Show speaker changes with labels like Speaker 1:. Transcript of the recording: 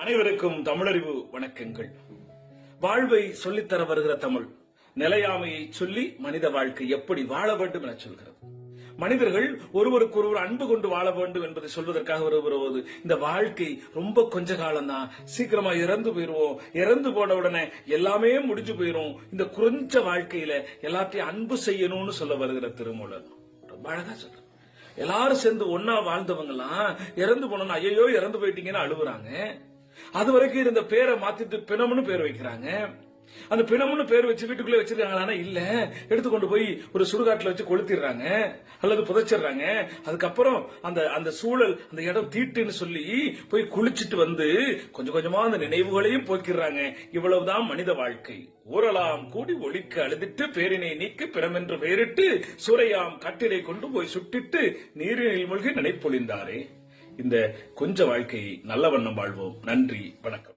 Speaker 1: அனைவருக்கும் தமிழறிவு வணக்கங்கள். வாழ்வை சொல்லித்தர வருகிற தமிழ் நிலையாமையை சொல்லி மனித வாழ்க்கை எப்படி வாழ வேண்டும் என சொல்கிறது. மனிதர்கள் ஒருவருக்கொருவர் அன்பு கொண்டு வாழ வேண்டும் என்பதை சொல்வதற்காக வருவது இந்த வாழ்க்கை ரொம்ப கொஞ்ச காலம் தான் சீக்கிரமா இறந்து போயிருவோம். இறந்து போன உடனே எல்லாமே முடிஞ்சு போயிரும். இந்த குறைஞ்ச வாழ்க்கையில எல்லாத்தையும் அன்பு செய்யணும்னு சொல்ல வருகிற திருமூலர். ரொம்ப அழகா சொல்ற எல்லாரும் சேர்ந்து ஒன்னா வாழ்ந்தவங்க எல்லாம் இறந்து போனோம்னா ஐயோ இறந்து போயிட்டீங்கன்னு அழுகுறாங்க அது வரைக்கும் இருந்த பேரை மாத்திட்டு பிணம்னு பேர் வைக்கிறாங்க. அந்த பிணம்னு பேர் வச்சு வீட்டுக்குள்ளே வச்சிருக்காங்களா இல்ல. எடுத்து கொண்டு போய் ஒரு சுடுகாட்டுல வச்சு கொளுத்திடுறாங்க. அல்லது புதைச்சிடுறாங்க. அதுக்கப்புறம் அந்த அந்த சூழல் அந்த இடம் தீட்டுன்னு சொல்லி போய் குளிச்சுட்டு வந்து கொஞ்சம் கொஞ்சமா அந்த நினைவுகளையும் போக்கிடுறாங்க. இவ்வளவுதான் மனித வாழ்க்கை. ஊரலாம் கூடி ஒழிக்க அழுதிட்டு பேரினை நீக்கி பிறமென்று பெயரிட்டு சூறையாம் கட்டிலை கொண்டு போய் சுட்டிட்டு நீரினில் மூழ்கி நினைப்பொழிந்தாரே. இந்த கொஞ்ச வாழ்க்கையை நல்ல வண்ணம் வாழ்வோம். நன்றி வணக்கம்.